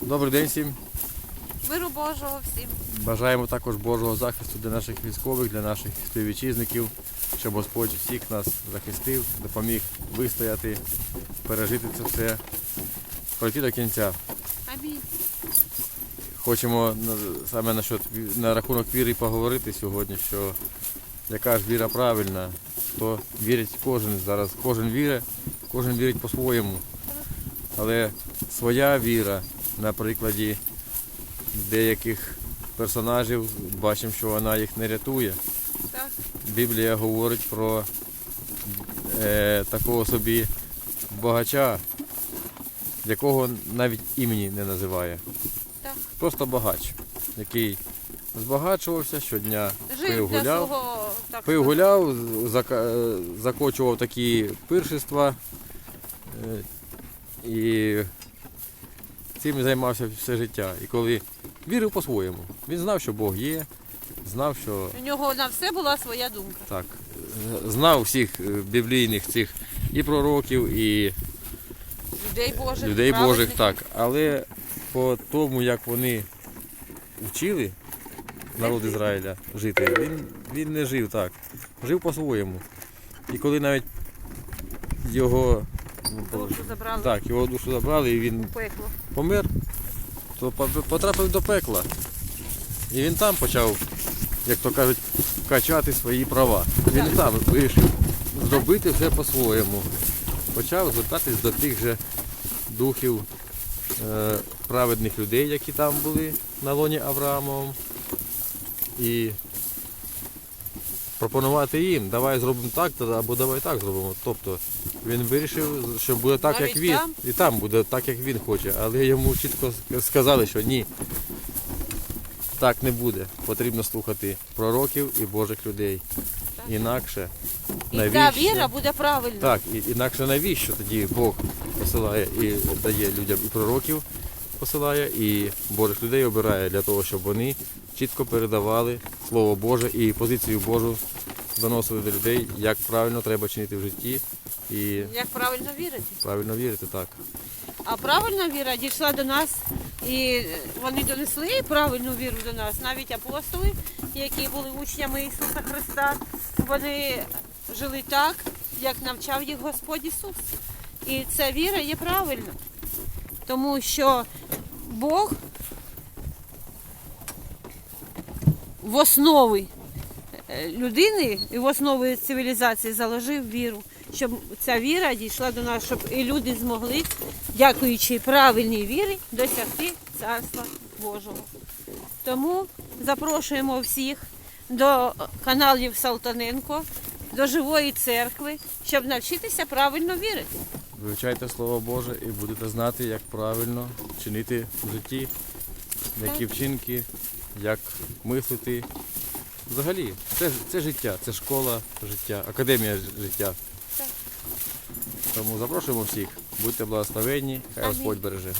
Добрий день всім. Миру Божого всім. Бажаємо також Божого захисту для наших військових, для наших співвітчизників, щоб Господь всіх нас захистив, допоміг вистояти, пережити це все, пройти до кінця. Амінь. Хочемо саме на, счет на рахунок віри поговорити сьогодні, що яка ж віра правильна, хто вірить кожен зараз, кожен вірить, кожен вірить по-своєму. Але своя віра на прикладі деяких персонажів бачимо, що вона їх не рятує. Так. Біблія говорить про е, такого собі багача, якого навіть імені не називає. Так. Просто багач, який збагачувався щодня, Жив пив гуляв, свого так пив гуляв, е, закочував такі пиршества е, і цим і займався все життя. І коли вірив по-своєму, він знав, що Бог є, знав, що У нього на все була своя думка. так, знав всіх е, біблійних цих і пророків, і Людей Божих. людей Божих, так. Але по тому, як вони вчили народ Ізраїля жити, він, він не жив так. Жив по-своєму. І коли навіть його, Душу забрали так, його душу забрали і він пекло. помер, то потрапив до пекла. І він там почав, як то кажуть, качати свої права. Він і там вирішив зробити все по-своєму. Почав звертатись до тих же духів е, праведних людей, які там були на лоні Авраамовому. І пропонувати їм, давай зробимо так, або давай так зробимо. Тобто він вирішив, що буде так, Навіть як він, там? і там буде так, як він хоче. Але йому чітко сказали, що ні. Так не буде. Потрібно слухати пророків і Божих людей. Так. Інакше І та віра буде правильна. Так, і, інакше навіщо тоді Бог посилає і дає людям і пророків посилає, і Божих людей обирає для того, щоб вони чітко передавали Слово Боже і позицію Божу доносили до людей, як правильно треба чинити в житті і Як правильно вірити. правильно вірити так. А правильна віра дійшла до нас, і вони донесли правильну віру до нас. Навіть апостоли, які були учнями Ісуса Христа, вони жили так, як навчав їх Господь Ісус. І ця віра є правильна. Тому що Бог в основі людини і в основі цивілізації заложив віру, щоб ця віра дійшла до нас, щоб і люди змогли, дякуючи правильній вірі, досягти Царства Божого. Тому запрошуємо всіх до каналів Салтаненко, до живої церкви, щоб навчитися правильно вірити. Вивчайте Слово Боже і будете знати, як правильно чинити в житті, які вчинки, як мислити. Взагалі, це, це життя, це школа життя, академія життя. Так. Тому запрошуємо всіх, будьте благословенні, хай Господь береже.